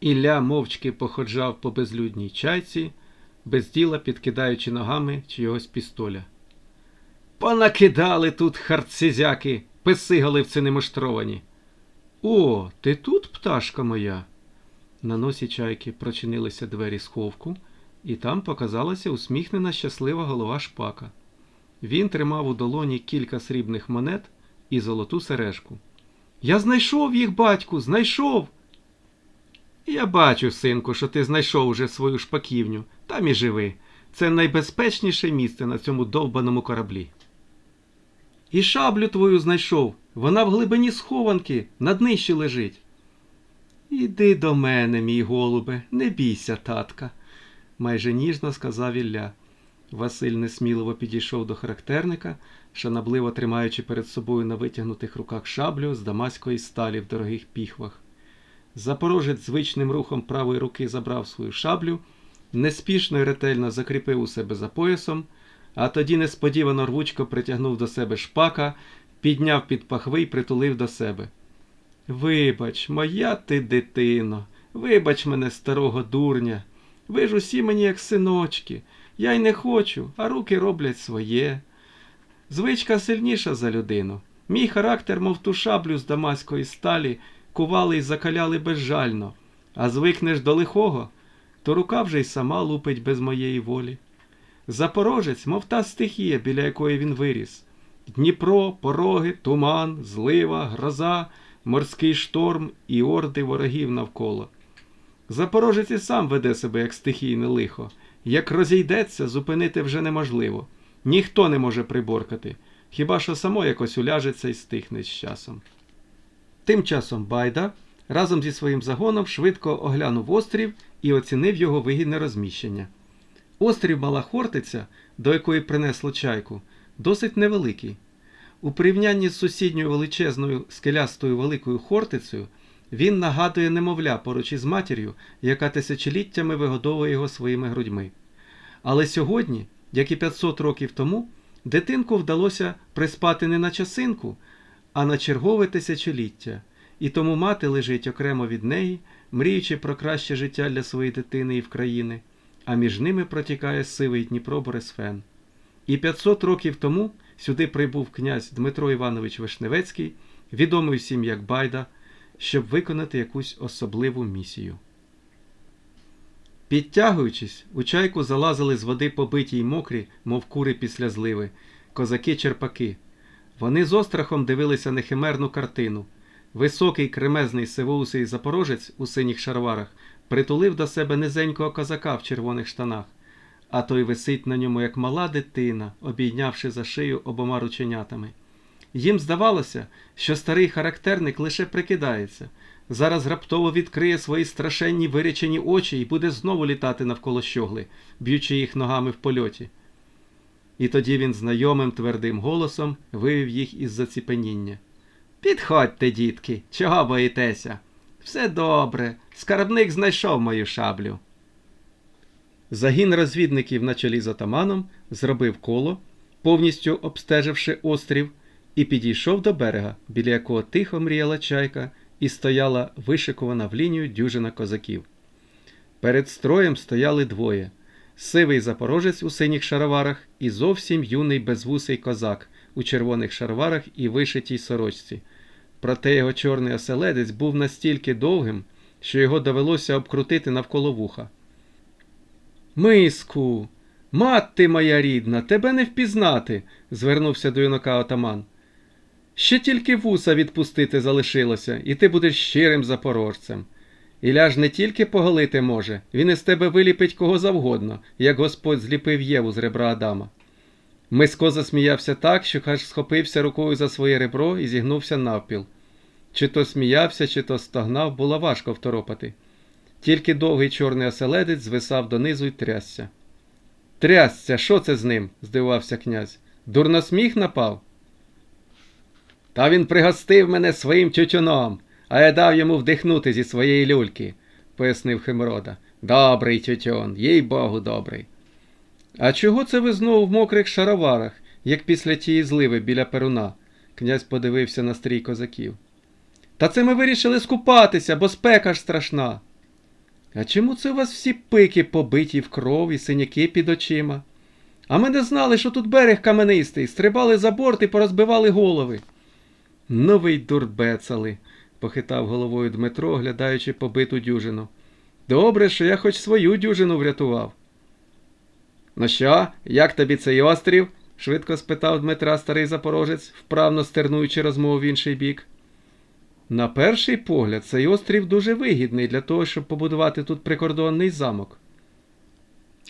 Ілля мовчки походжав по безлюдній чайці, без діла підкидаючи ногами чогось пістоля. Понакидали тут харцизяки, песигаливці немоштровані. О, ти тут, пташка моя? На носі чайки прочинилися двері сховку, і там показалася усміхнена щаслива голова шпака. Він тримав у долоні кілька срібних монет і золоту сережку. Я знайшов їх, батьку, знайшов. Я бачу, синку, що ти знайшов уже свою шпаківню. Там і живи. Це найбезпечніше місце на цьому довбаному кораблі. І шаблю твою знайшов. Вона в глибині схованки, на днищі лежить. Іди до мене, мій голубе, не бійся, татка, майже ніжно сказав Ілля. Василь несміливо підійшов до характерника, шанобливо тримаючи перед собою на витягнутих руках шаблю з дамаської сталі в дорогих піхвах. Запорожець звичним рухом правої руки забрав свою шаблю, неспішно і ретельно закріпив у себе за поясом, а тоді несподівано рвучко притягнув до себе шпака, підняв під пахви й притулив до себе. Вибач, моя ти дитино, вибач мене, старого дурня. Ви ж усі мені як синочки. Я й не хочу, а руки роблять своє. Звичка сильніша за людину. Мій характер, мов ту шаблю з дамаської сталі, кували й закаляли безжально, а звикнеш до лихого, то рука вже й сама лупить без моєї волі. Запорожець, мов та стихія, біля якої він виріс. Дніпро, пороги, туман, злива, гроза, морський шторм і орди ворогів навколо. Запорожець і сам веде себе як стихійне лихо. Як розійдеться, зупинити вже неможливо. Ніхто не може приборкати, хіба що само якось уляжеться і стихне з часом. Тим часом Байда разом зі своїм загоном швидко оглянув острів і оцінив його вигідне розміщення. Острів Мала Хортиця, до якої принесло чайку, досить невеликий. У порівнянні з сусідньою величезною скелястою великою Хортицею він нагадує немовля поруч із матір'ю, яка тисячоліттями вигодовує його своїми грудьми. Але сьогодні, як і 500 років тому, дитинку вдалося приспати не на часинку, а на чергове тисячоліття, і тому мати лежить окремо від неї, мріючи про краще життя для своєї дитини і в країни, а між ними протікає сивий Дніпро Борисфен. І 500 років тому сюди прибув князь Дмитро Іванович Вишневецький, відомий всім як Байда, щоб виконати якусь особливу місію. Підтягуючись, у чайку залазили з води побиті й мокрі, мов кури після зливи, козаки-черпаки. Вони з острахом дивилися на химерну картину. Високий кремезний сивоусий запорожець у синіх шарварах притулив до себе низенького козака в червоних штанах, а той висить на ньому, як мала дитина, обійнявши за шию обома рученятами. Їм здавалося, що старий характерник лише прикидається, зараз раптово відкриє свої страшенні вирячені очі і буде знову літати навколо щогли, б'ючи їх ногами в польоті. І тоді він знайомим твердим голосом вивів їх із заціпеніння. Підходьте, дітки, чого боїтеся? Все добре, скарбник знайшов мою шаблю. Загін розвідників на чолі з отаманом зробив коло, повністю обстеживши острів, і підійшов до берега, біля якого тихо мріяла чайка і стояла вишикувана в лінію дюжина козаків. Перед строєм стояли двоє сивий запорожець у синіх шароварах і зовсім юний безвусий козак у червоних шароварах і вишитій сорочці. Проте його чорний оселедець був настільки довгим, що його довелося обкрутити навколо вуха. Миску, мати моя рідна, тебе не впізнати, звернувся до юнака отаман. Ще тільки вуса відпустити залишилося, і ти будеш щирим запорожцем. Іля ж не тільки поголити може, він із тебе виліпить кого завгодно, як Господь зліпив Єву з ребра Адама. Миско засміявся так, що аж схопився рукою за своє ребро і зігнувся навпіл. Чи то сміявся, чи то стогнав, було важко второпати. Тільки довгий чорний оселедець звисав донизу й трясся. Трясся, що це з ним? здивувався князь. Дурносміх напав? Та він пригостив мене своїм тютюном, а я дав йому вдихнути зі своєї люльки, пояснив Химрода. Добрий тютюн, їй богу, добрий. А чого це ви знову в мокрих шароварах, як після тієї зливи біля перуна? Князь подивився на стрій козаків. Та це ми вирішили скупатися, бо спека ж страшна. А чому це у вас всі пики побиті в кров і синяки під очима? А ми не знали, що тут берег каменистий, стрибали за борт і порозбивали голови. Новий дурбецали, похитав головою Дмитро, оглядаючи побиту дюжину. Добре, що я хоч свою дюжину врятував. Ну що, як тобі цей острів? швидко спитав Дмитра старий запорожець, вправно стернуючи розмову в інший бік. На перший погляд, цей острів дуже вигідний для того, щоб побудувати тут прикордонний замок.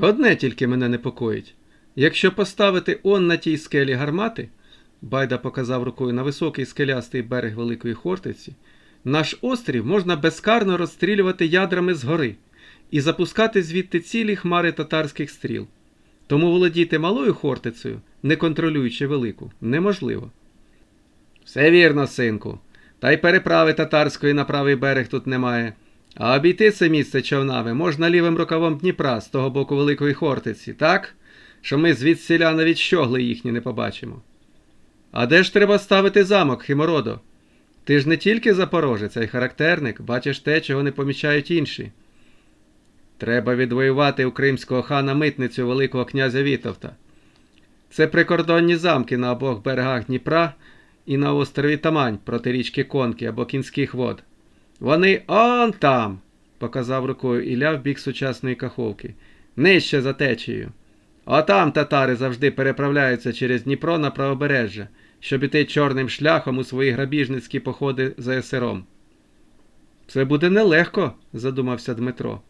Одне тільки мене непокоїть. Якщо поставити он на тій скелі гармати, Байда показав рукою на високий скелястий берег Великої Хортиці, наш острів можна безкарно розстрілювати ядрами згори і запускати звідти цілі хмари татарських стріл. Тому володіти малою Хортицею, не контролюючи велику, неможливо. Все вірно, синку. Та й переправи татарської на правий берег тут немає. А обійти це місце човнами можна лівим рукавом Дніпра з того боку Великої Хортиці, так? Що ми звідсіля навіть щогли їхні не побачимо. А де ж треба ставити замок, Химородо? Ти ж не тільки запорожець, а й характерник, бачиш те, чого не помічають інші. Треба відвоювати у кримського хана митницю Великого князя Вітовта. Це прикордонні замки на обох берегах Дніпра і на острові Тамань проти річки Конки або Кінських вод. Вони он там, показав рукою Ілля в бік сучасної каховки, нижче за течією. Отам татари завжди переправляються через Дніпро на правобережжя, щоб іти чорним шляхом у свої грабіжницькі походи за есером. Це буде нелегко, задумався Дмитро.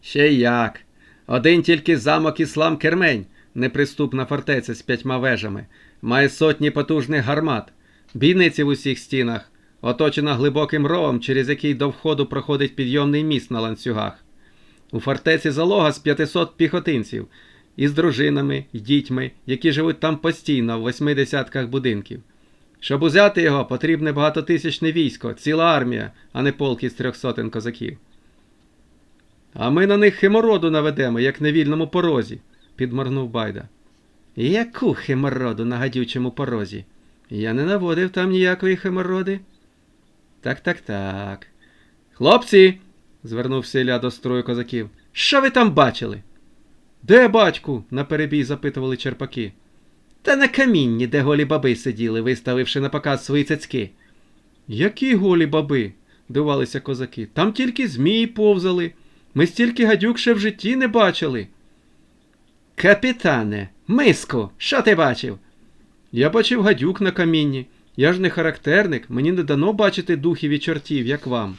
Ще як. Один тільки замок Іслам Кермень, неприступна фортеця з п'ятьма вежами, має сотні потужних гармат, бійниці в усіх стінах, оточена глибоким ровом, через який до входу проходить підйомний міст на ланцюгах. У фортеці залога з 500 піхотинців із дружинами й дітьми, які живуть там постійно в восьми десятках будинків. Щоб узяти його, потрібне багатотисячне військо, ціла армія, а не полк із трьох сотень козаків. А ми на них химороду наведемо, як на вільному порозі, підморгнув Байда. Яку химороду на гадючому порозі? Я не наводив там ніякої химороди. Так, так, так. Хлопці, звернувся Ілля до строю козаків. Що ви там бачили? Де, батьку? наперебій запитували черпаки. Та на камінні, де голі баби сиділи, виставивши на показ свої цицьки. Які голі баби? дивувалися козаки. Там тільки змії повзали. Ми стільки гадюк ще в житті не бачили. Капітане, миску, що ти бачив? Я бачив гадюк на камінні. Я ж не характерник, мені не дано бачити духів і чортів, як вам.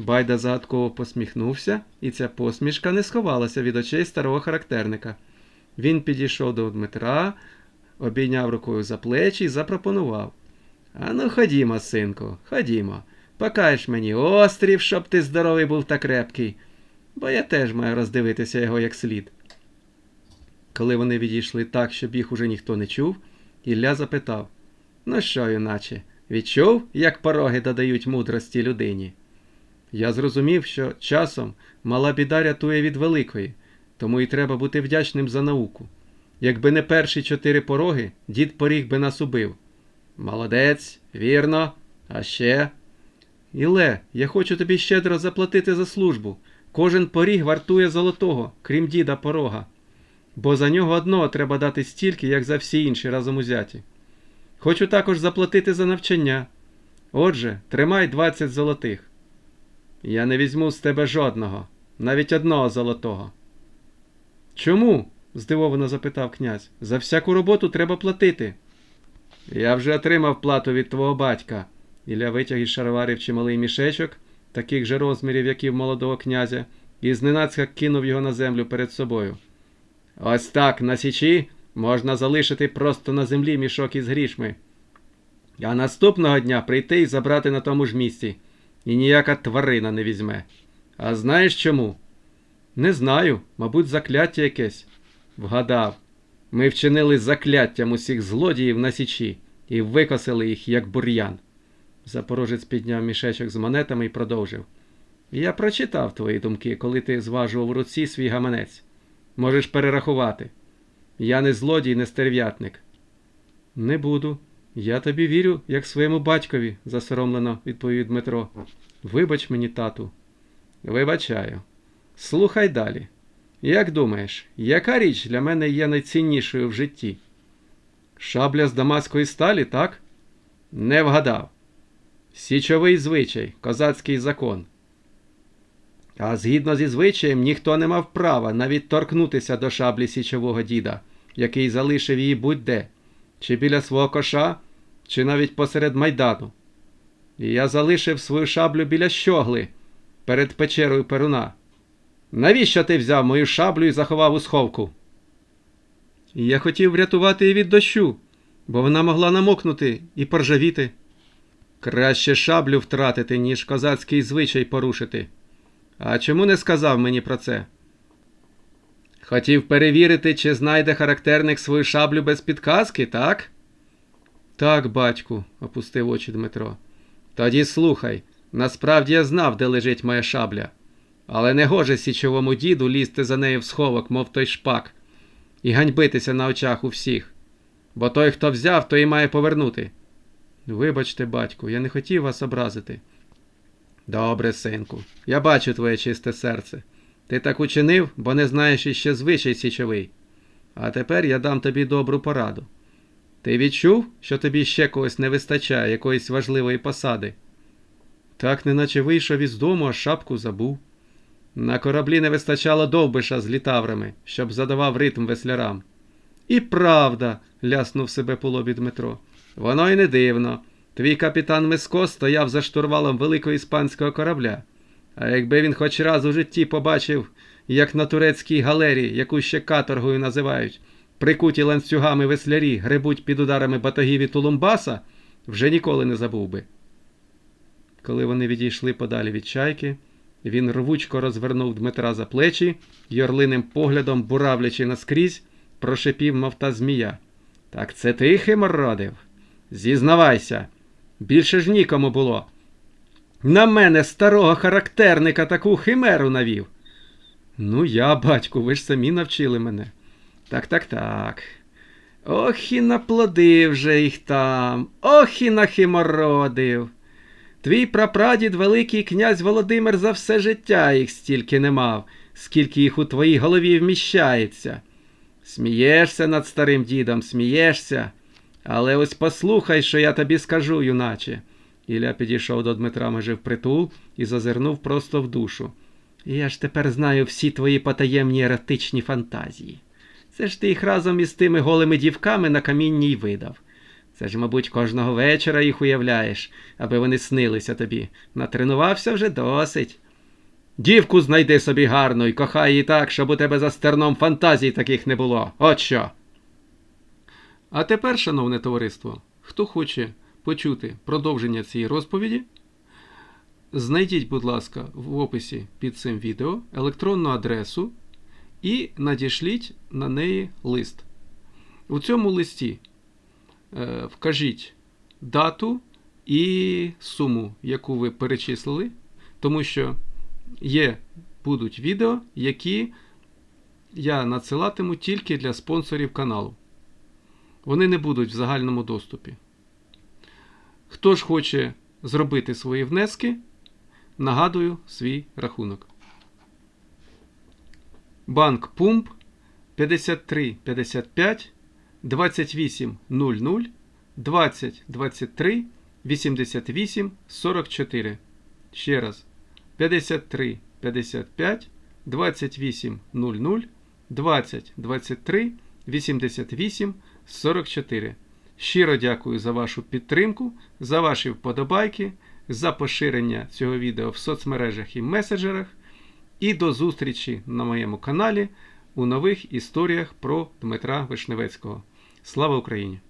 Байда загадково посміхнувся, і ця посмішка не сховалася від очей старого характерника. Він підійшов до Дмитра, обійняв рукою за плечі і запропонував. Ану, ходімо, синку, ходімо. Покажеш мені острів, щоб ти здоровий був та крепкий, бо я теж маю роздивитися його як слід. Коли вони відійшли так, щоб їх уже ніхто не чув, Ілля запитав Ну що, юначе, відчув, як пороги додають мудрості людині? Я зрозумів, що часом мала біда рятує від великої, тому і треба бути вдячним за науку. Якби не перші чотири пороги, дід поріг би нас убив. Молодець, вірно, а ще. Іле, я хочу тобі щедро заплатити за службу. Кожен поріг вартує золотого, крім діда порога. Бо за нього одного треба дати стільки, як за всі інші разом узяті. Хочу також заплатити за навчання. Отже, тримай 20 золотих. Я не візьму з тебе жодного, навіть одного золотого. Чому? здивовано запитав князь. За всяку роботу треба платити. Я вже отримав плату від твого батька. Ілля витяг із шароварів чималий мішечок, таких же розмірів, як і в молодого князя, і зненацька кинув його на землю перед собою. Ось так на січі можна залишити просто на землі мішок із грішми. А наступного дня прийти і забрати на тому ж місці, і ніяка тварина не візьме. А знаєш чому? Не знаю, мабуть, закляття якесь. Вгадав. Ми вчинили закляттям усіх злодіїв на січі і викосили їх, як бур'ян. Запорожець підняв мішечок з монетами і продовжив. Я прочитав твої думки, коли ти зважував в руці свій гаманець. Можеш перерахувати. Я не злодій, не стерв'ятник. Не буду. Я тобі вірю, як своєму батькові, засоромлено відповів Дмитро. Вибач мені, тату. Вибачаю. Слухай далі. Як думаєш, яка річ для мене є найціннішою в житті? Шабля з дамаської сталі, так? Не вгадав. Січовий звичай, козацький закон. А згідно зі звичаєм, ніхто не мав права навіть торкнутися до шаблі січового діда, який залишив її будь-де, чи біля свого коша, чи навіть посеред майдану. І я залишив свою шаблю біля щогли перед печерою Перуна. Навіщо ти взяв мою шаблю і заховав у сховку? Я хотів врятувати її від дощу, бо вона могла намокнути і поржавіти. Краще шаблю втратити, ніж козацький звичай порушити. А чому не сказав мені про це? Хотів перевірити, чи знайде характерник свою шаблю без підказки, так? Так, батьку, опустив очі Дмитро. Тоді слухай, насправді я знав, де лежить моя шабля. Але не гоже січовому діду лізти за нею в сховок, мов той шпак, і ганьбитися на очах у всіх. Бо той, хто взяв, той і має повернути. Вибачте, батьку, я не хотів вас образити. Добре, синку, я бачу твоє чисте серце. Ти так учинив, бо не знаєш іще звичай січовий. А тепер я дам тобі добру пораду. Ти відчув, що тобі ще когось не вистачає, якоїсь важливої посади? Так, неначе вийшов із дому, а шапку забув. На кораблі не вистачало довбиша з літаврами, щоб задавав ритм веслярам. І правда, ляснув себе по лобі Дмитро. Воно й не дивно. Твій капітан Миско стояв за штурвалом великого іспанського корабля. А якби він хоч раз у житті побачив, як на турецькій галері, яку ще каторгою називають, прикуті ланцюгами веслярі гребуть під ударами батогів і Тулумбаса, вже ніколи не забув би. Коли вони відійшли подалі від чайки, він рвучко розвернув Дмитра за плечі й орлиним поглядом, буравлячи наскрізь, прошепів, мов та змія. Так це ти химородив? Зізнавайся, більше ж нікому було. На мене старого характерника таку химеру навів. Ну, я, батьку, ви ж самі навчили мене. Так, так, так. Ох і наплодив же їх там, ох і нахимородив. Твій прапрадід Великий князь Володимир за все життя їх стільки не мав, скільки їх у твоїй голові вміщається. Смієшся над старим дідом, смієшся. Але ось послухай, що я тобі скажу, юначе. Ілля підійшов до Дмитра майже впритул і зазирнув просто в душу. Я ж тепер знаю всі твої потаємні еротичні фантазії. Це ж ти їх разом із тими голими дівками на камінні й видав. Це ж, мабуть, кожного вечора їх уявляєш, аби вони снилися тобі. Натренувався вже досить. Дівку знайди собі гарну і кохай її так, щоб у тебе за стерном фантазій таких не було. От що. А тепер, шановне товариство, хто хоче почути продовження цієї розповіді, знайдіть, будь ласка, в описі під цим відео електронну адресу і надішліть на неї лист. У цьому листі е, вкажіть дату і суму, яку ви перечислили, тому що є будуть відео, які я надсилатиму тільки для спонсорів каналу. Вони не будуть в загальному доступі. Хто ж хоче зробити свої внески, нагадую свій рахунок. Банк Пумп 53 55 28 00 20 23 88 44. Ще раз. 53 55 28 00 20 23 88 44. Щиро дякую за вашу підтримку, за ваші вподобайки, за поширення цього відео в соцмережах і меседжерах. І до зустрічі на моєму каналі у нових історіях про Дмитра Вишневецького. Слава Україні!